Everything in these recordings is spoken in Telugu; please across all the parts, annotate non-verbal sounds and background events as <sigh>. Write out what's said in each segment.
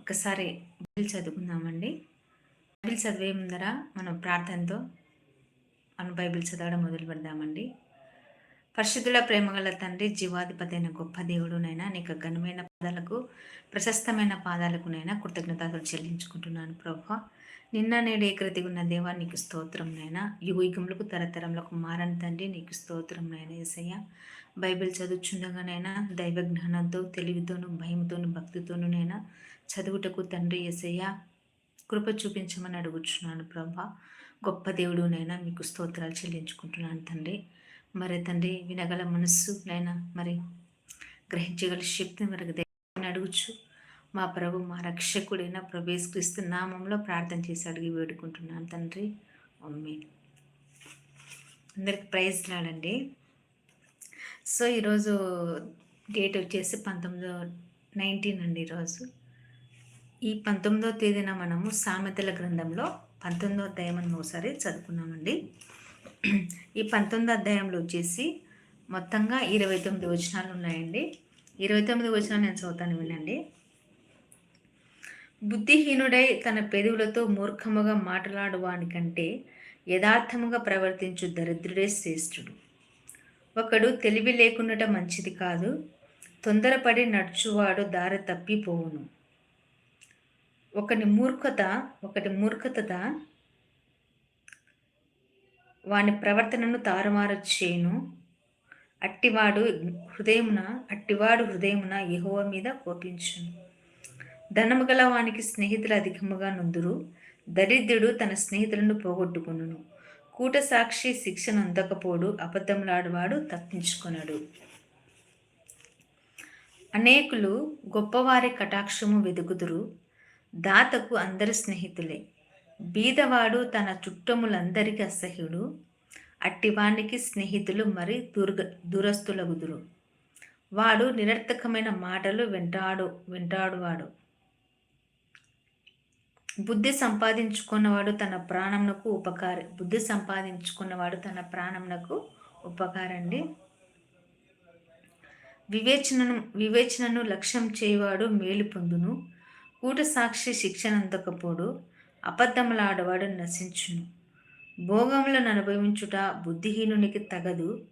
ఒక్కసారి బైబిల్ చదువుకుందామండి. బైబిల్ చదివే ముందర మనం ప్రార్థనతో మనం బైబిల్ చదవడం మొదలు పెడదామండి. పరిశుద్ధుల ప్రేమగల తండ్రి జీవాధిపతి అయిన గొప్ప దేవుడునైనా నీకు ఘనమైన పాదాలకు ప్రశస్తమైన పాదాలకునైనా కృతజ్ఞతలు చెల్లించుకుంటున్నాను ప్రభా. నిన్న నేడు ఏకృతిగా ఉన్న దేవా నీకు స్తోత్రంనైనా యుగయుగములకు తరతరములకు మారని తండ్రి నీకు స్తోత్రంనైనా ఏసయ్య. బైబిల్ చదువుచుండగానైనా దైవ జ్ఞానంతో తెలివితోనూ భయంతోనూ భక్తితోనూనైనా చదువుటకు తండ్రి ఏసయ్య కృప చూపించమని అడుగుచున్నాను ప్రభా. గొప్ప దేవుడునైనా మీకు స్తోత్రాలు చెల్లించుకుంటున్నాను తండ్రి. మరి తండ్రి వినగల మనస్సు నైనా మరి గ్రహించగల శక్తిని మరికి దేవుని అడుగుచు. మా ప్రభు మా రక్షకుడైన ప్రభేశ్ క్రీస్తు నామంలో ప్రార్థన చేసి అడిగి వేడుకుంటున్నాను తండ్రి. మమ్మీ అందరికి ప్రైజ్ రాడండి సో ఈరోజు డేట్ వచ్చేసి పంతొమ్మిదో నైన్టీన్ అండి ఈరోజు. ఈ పంతొమ్మిదో తేదీన మనము సామెతల గ్రంథంలో పంతొమ్మిదో అధ్యాయం అని ఒకసారి చదువుకున్నామండి. ఈ పంతొమ్మిదో అధ్యాయంలో వచ్చేసి మొత్తంగా ఇరవై తొమ్మిది వచనాలు ఉన్నాయండి. ఇరవై తొమ్మిది వచనాలు నేను చదువుతాను వినండి. బుద్ధిహీనుడై తన పెదవులతో మూర్ఖముగా మాట్లాడువానికంటే యథార్థముగా ప్రవర్తించు దరిద్రుడే శ్రేష్ఠుడు. ఒకడు తెలివి లేకుండా మంచిది కాదు తొందరపడి నడుచువాడు దారి తప్పిపోవును. ఒకటి మూర్ఖత ఒకటి మూర్ఖత వాని ప్రవర్తనను తారుమారు చేయను అట్టివాడు హృదయమున అట్టివాడు హృదయమున యహోవ మీద కోపించును. ధనము గల వానికి స్నేహితులు అధికముగా నుందురు. దరిద్రుడు తన స్నేహితులను పోగొట్టుకును కూట సాక్షి శిక్షను అందకపోడు అబద్ధములాడువాడు తప్పించుకొనడు. అనేకులు గొప్పవారి కటాక్షము వెదుకుదురు. దాతకు అందరి స్నేహితులే. బీదవాడు తన చుట్టములందరికీ అసహ్యుడు అట్టివానికి స్నేహితులు మరి దుర్గ దురస్తులగుదురు వాడు నిరర్థకమైన మాటలు వెంటాడు వెంటాడువాడు. బుద్ధి సంపాదించుకున్నవాడు తన ప్రాణంనకు ఉపకారి బుద్ధి సంపాదించుకున్నవాడు తన ప్రాణంనకు ఉపకారండి. వివేచనను వివేచనను లక్ష్యం చేయవాడు మేలు పొందును. కూట సాక్షి శిక్షణ అబద్ధములాడవాడు నశించును. భోగములను అనుభవించుట బుద్ధిహీనునికి తగదు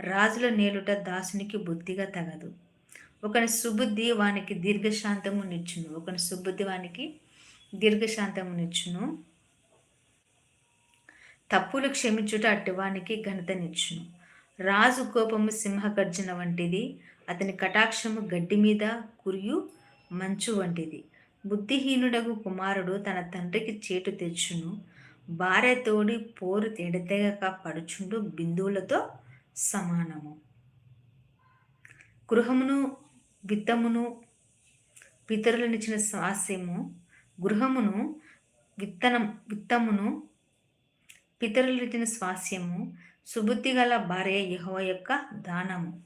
రాజుల నేలుట దాసునికి బుద్ధిగా తగదు. ఒకని సుబుద్ధి వానికి దీర్ఘశాంతము నిచ్చును. ఒకని సుబుద్ధి వానికి దీర్ఘశాంతము నిచ్చును. తప్పులు క్షమించుట అట్టివానికి ఘనతనిచ్చును రాజు కోపము సింహగర్జన వంటిది అతని కటాక్షము గడ్డి మీద కురియు మంచు వంటిది. బుద్ధిహీనుడగు కుమారుడు తన తండ్రికి చేటు తెచ్చును. భార్య తోడి పోరు తెడతెగక పడుచుండు బిందువులతో సమానము. గృహమును విత్తమును పితరులనిచ్చిన స్వాస్యము గృహమును విత్తనం విత్తమును పితరులనిచ్చిన స్వాస్యము. సుబుద్ధి గల భార్య యహో యొక్క దానము.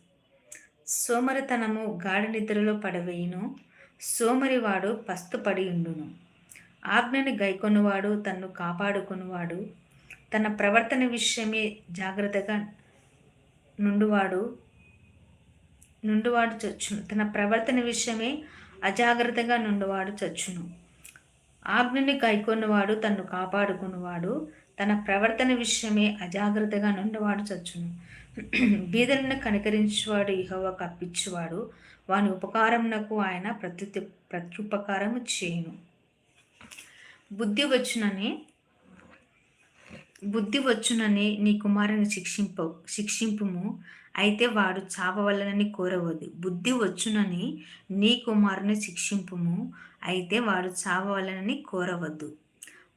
సోమరతనము గాఢ నిద్రలో పడవేయును. సోమరివాడు పస్తుపడి ఉండును. ఆజ్ఞని గైకొనువాడు తన్ను కాపాడుకునివాడు. తన ప్రవర్తన విషయమే జాగ్రత్తగా నుండువాడు నుండువాడు చచ్చును. తన ప్రవర్తన విషయమే అజాగ్రత్తగా నుండివాడు చచ్చును. ఆజ్ఞని గైకొన్నవాడు తన్ను కాపాడుకున్నవాడు తన ప్రవర్తన విషయమే అజాగ్రత్తగా నుండివాడు చచ్చును. <clears throat> బీదలను కనికరించువాడు ఇహవ కప్పించువాడు వాని ఉపకారమునకు ఆయన ప్రత్యుత్ ప్రత్యుపకారము చేయను. బుద్ధి వచ్చునని బుద్ధి వచ్చునని నీ కుమారుని శిక్షింప శిక్షింపుము. అయితే వాడు చావవలనని కోరవద్దు. బుద్ధి వచ్చునని నీ కుమారుని శిక్షింపుము. అయితే వాడు చావవలనని కోరవద్దు.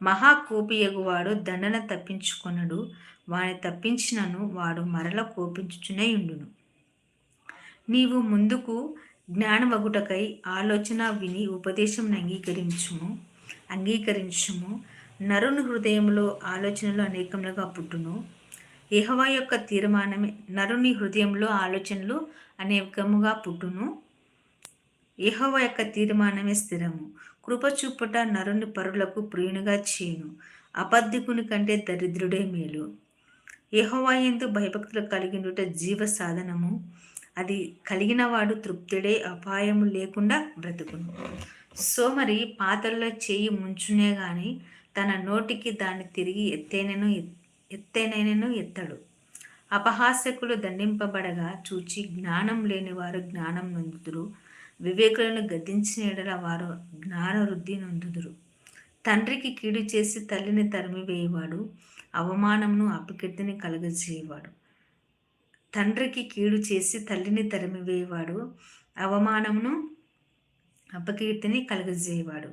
మహాకోపియగువాడు దండన తప్పించుకొనడు. వాని తప్పించినను వాడు మరల కోపించుచునే ఉండును నీవు ముందుకు జ్ఞానవగుటకై ఆలోచన విని ఉపదేశం అంగీకరించుము అంగీకరించుము. నరుని హృదయంలో ఆలోచనలు అనేకములుగా పుట్టును. యహవా యొక్క తీర్మానమే నరుని హృదయంలో ఆలోచనలు అనేకముగా పుట్టును. యహవ యొక్క తీర్మానమే స్థిరము. కృపచూపుట నరుని పరులకు ప్రియునిగా చేయును. అబద్ధికుని కంటే దరిద్రుడే మేలు. యహోవా ఎందు భయభక్తులు కలిగినట జీవ సాధనము. అది కలిగిన వాడు తృప్తుడే అపాయము లేకుండా బ్రతుకును. సో మరి పాత్రలో చేయి ముంచునే కానీ తన నోటికి దాన్ని తిరిగి ఎత్తేనను ఎత్తేనైనను ఎత్తడు. అపహాస్యకులు దండింపబడగా చూచి జ్ఞానం లేని వారు జ్ఞానం నొందుదురు. వివేకులను గద్దించిన వారు జ్ఞాన వృద్ధి నొందుదురు. తండ్రికి కీడు చేసి తల్లిని తరిమివేయవాడు అవమానమును అపకీర్తిని కలుగజేయవాడు. తండ్రికి కీడు చేసి తల్లిని తరిమివేయవాడు అవమానమును అపకీర్తిని కలుగజేయవాడు.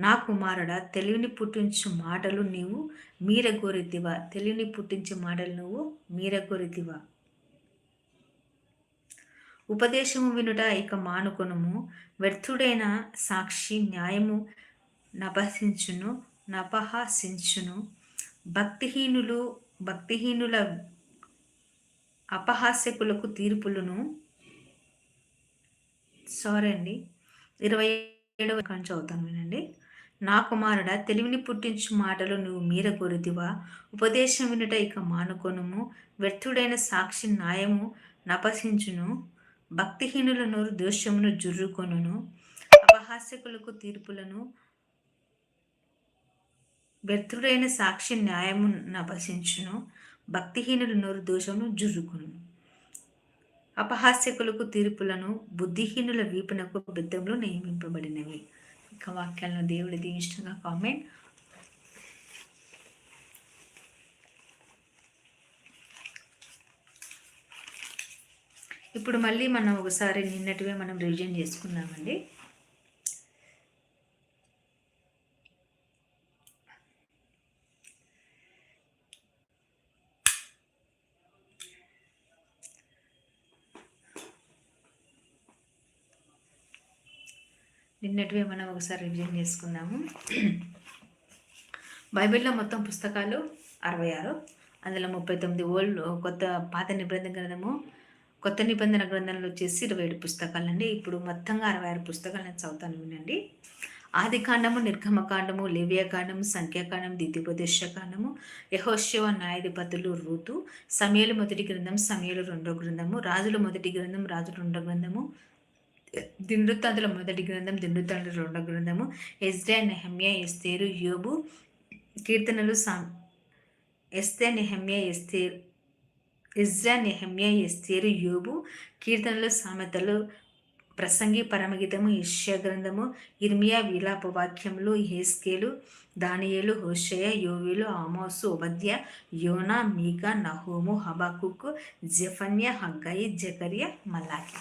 నా కుమారుడ తెలివిని పుట్టించు మాటలు నీవు మీరగోరెత్తివా? తెలివిని పుట్టించే మాటలు నువ్వు మీరగోరెత్తివా? ఉపదేశము వినుట ఇక మానుకొనుము. వ్యర్థుడైన సాక్షి న్యాయము నపహించును నపహసించును. భక్తిహీనులు భక్తిహీనుల అపహాస్యకులకు తీర్పులను సారీ అండి. ఇరవై ఏడవ కంచి అవుతాను వినండి. నా కుమారుడ తెలివిని పుట్టించు మాటలు నువ్వు మీర కొరిదివా ఉపదేశం వినుట ఇక మానుకొనుము. వ్యర్థుడైన సాక్షి న్యాయము నపసించును. భక్తిహీనులను దోషమును జుర్రుకొనును. అపహాస్యకులకు తీర్పులను వ్యర్థుడైన సాక్షి న్యాయము నపసించును. భక్తిహీనుల నోరు దోషమును జుర్రుకును అపహాస్యకులకు తీర్పులను బుద్ధిహీనుల వీపునకు బిద్దములు నియమింపబడినవి. ఇక వాక్యాలను దేవుడి దీవిష్టంగా కామెంట్ ఇప్పుడు మళ్ళీ మనం ఒకసారి నిన్నటివే మనం రివిజన్ చేసుకున్నామండి. నిన్నటివే మనం ఒకసారి రివిజన్ చేసుకుందాము. బైబిల్లో మొత్తం పుస్తకాలు అరవై ఆరు అందులో ముప్పై తొమ్మిది ఓల్డ్ కొత్త పాత నిబంధన గ్రంథము కొత్త నిబంధన గ్రంథంలో వచ్చేసి ఇరవై ఏడు పుస్తకాలండి. ఇప్పుడు మొత్తంగా అరవై ఆరు పుస్తకాలు నేను చదువుతాను వినండి. ఆది కాండము నిర్గమకాండము లేవ్యకాండము సంఖ్యాకాండం దిద్యుపదేశకాండము యహోశివ న్యాయాధిపతులు రూతు సమయలు మొదటి గ్రంథం సమయలు రెండో గ్రంథము రాజుల మొదటి గ్రంథం రాజుల రెండో గ్రంథము దినృత్తాంతుల మొదటి గ్రంథం దినృత్తాంతుల రెండో గ్రంథము. ఎస్డే నెహమ్య ఎస్తేరు యోబు కీర్తనలు సా ఎస్తే నెహమ్య ఎస్తేరు ఇజ్రా నెహమ్య ఎస్తేరు యోబు కీర్తనలు సామెతలు ప్రసంగి పరమగీతము ఇష్య గ్రంథము ఇర్మియా విలాప వాక్యములు హేస్కేలు దానియేలు హోషయ యోవిలు ఆమోసు ఉపధ్య యోనా మీకా నహోము హబాకుకు జఫన్య హగ్గయి జకర్య మల్లాకి.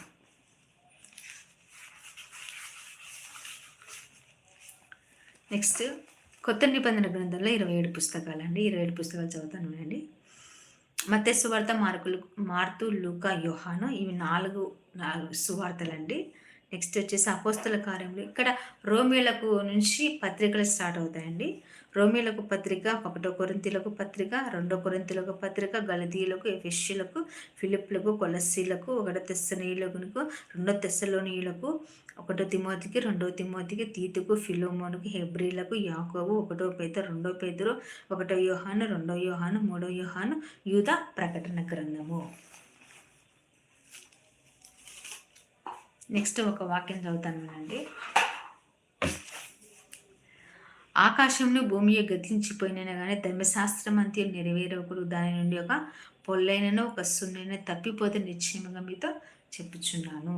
నెక్స్ట్ కొత్త నిబంధన గ్రంథంలో ఇరవై ఏడు పుస్తకాలు అండి. ఇరవై ఏడు పుస్తకాలు చదువుతాను అండి మత్స్య సువార్త మార్కులు మార్తు లూకా యోహాను ఇవి నాలుగు నాలుగు సువార్తలండి. నెక్స్ట్ వచ్చేసి అపోస్తల కార్యములు. ఇక్కడ రోమిలకు నుంచి పత్రికలు స్టార్ట్ అవుతాయండి. రోమిలకు పత్రిక ఒకటో కొరింతీలకు పత్రిక రెండో కొరింతీలకు పత్రిక గలతీయులకు ఎఫెష్యులకు ఫిలిప్లకు కొలసీలకు ఒకటో తెస్సనీయులకు రెండో తెస్సలోనియులకు ఒకటో తిమోతికి రెండో తిమోతికి తీతుకు ఫిలోమోనుకు హెబ్రిలకు యాకోబు ఒకటో పేద రెండో పేదరు ఒకటో యోహాను రెండో యోహాను మూడో యోహాను యూత ప్రకటన గ్రంథము. నెక్స్ట్ ఒక వాక్యం చదువుతాను అండి ఆకాశంలో భూమి గతించిపోయినా కానీ ధర్మశాస్త్రం అంతే నెరవేరకుడు దాని నుండి ఒక పొల్లైనను ఒక సున్నైన తప్పిపోతే నిశ్చయముగా మీతో చెప్పుచున్నాను.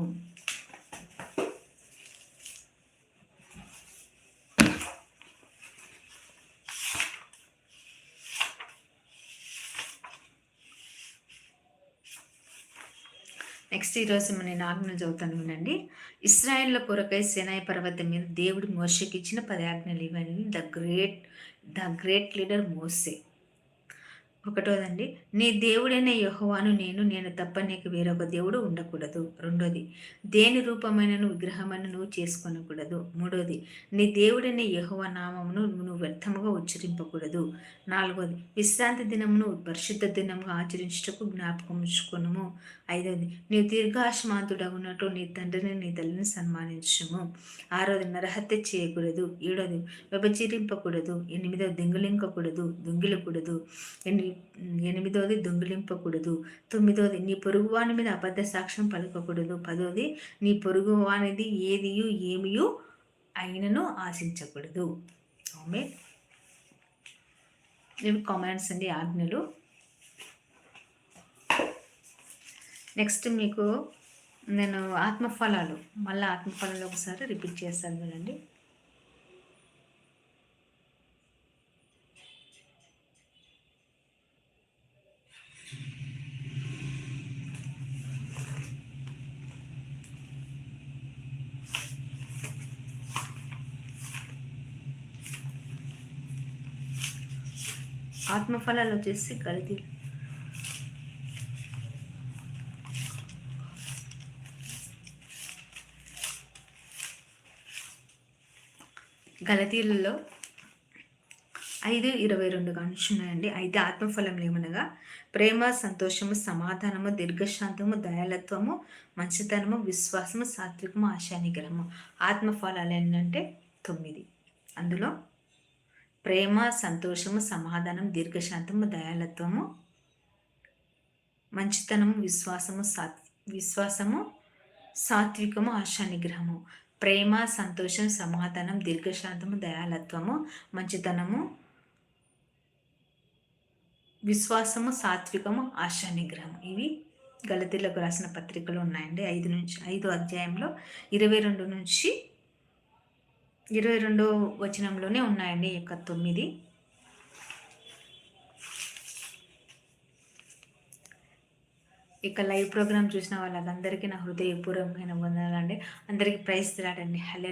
నెక్స్ట్ ఈరోజు నేను ఆజ్ఞలు చదువుతాను వినండి. ఇస్రాయల్ల కొరకై సెనాయి పర్వతం మీద దేవుడు మోసకి ఇచ్చిన పది ఆజ్ఞలు ఇవన్నీ the great the great leader మోసే ఒకటోదండి నీ దేవుడైన యహోవాను నేను నేను తప్ప నీకు వేరొక దేవుడు ఉండకూడదు. రెండోది దేని రూపమైన విగ్రహమని నువ్వు చేసుకొనకూడదు. మూడోది నీ దేవుడైన యహోవ నామమును నువ్వు వ్యర్థముగా ఉచ్చరింపకూడదు. నాలుగోది విశ్రాంతి దినమును పరిశుద్ధ దినముగా ఆచరించుటకు జ్ఞాపకం ఉంచుకును ఐదవది నీవు దీర్ఘాశమాంతుడగున్నట్టు నీ తండ్రిని నీ తల్లిని సన్మానించము. ఆరోది నరహత్య చేయకూడదు. ఏడోది విభచరింపకూడదు ఎనిమిదో దొంగిలింకకూడదు దొంగిలకూడదు. ఎనిమిది ఎనిమిదోది దొంగిలింపకూడదు. తొమ్మిదోది నీ పొరుగువాని మీద అబద్ధ సాక్ష్యం పలకకూడదు. పదోది నీ పొరుగువానిది ఏదియు ఏమియు అయినను ఆశించకూడదు. ఆమె ఇవి కామెంట్స్ అండి ఆజ్ఞలు. నెక్స్ట్ మీకు నేను ఆత్మఫలాలు మళ్ళీ ఆత్మఫలాలు ఒకసారి రిపీట్ చేస్తాను వినండి ఆత్మఫలాలు వచ్చేసి కలిగి. గలతీలలో ఐదు ఇరవై రెండు ఉన్నాయండి. అయితే ఆత్మఫలం ఏమనగా ప్రేమ సంతోషము సమాధానము దీర్ఘశాంతము దయాలత్వము మంచితనము విశ్వాసము సాత్వికము ఆశానిగ్రహము ఆత్మఫలాలు ఏంటంటే తొమ్మిది. అందులో ప్రేమ సంతోషము సమాధానం దీర్ఘశాంతము దయాలత్వము మంచితనము విశ్వాసము సాత్ విశ్వాసము సాత్వికము ఆశానిగ్రహము ప్రేమ సంతోషం సమాధానం దీర్ఘశాంతము దయాలత్వము మంచితనము విశ్వాసము సాత్వికము ఆశానిగ్రహం ఇవి గలతీలకు రాసిన పత్రికలు ఉన్నాయండి. ఐదు నుంచి ఐదు అధ్యాయంలో ఇరవై రెండు నుంచి ఇరవై రెండో వచనంలోనే ఉన్నాయండి ఈ యొక్క తొమ్మిది. ఇక లైవ్ ప్రోగ్రామ్ చూసిన వాళ్ళందరికీ నా హృదయపూర్వకమైన వందనాలండి. అందరికీ ప్రైజ్ తిరాడండి హలో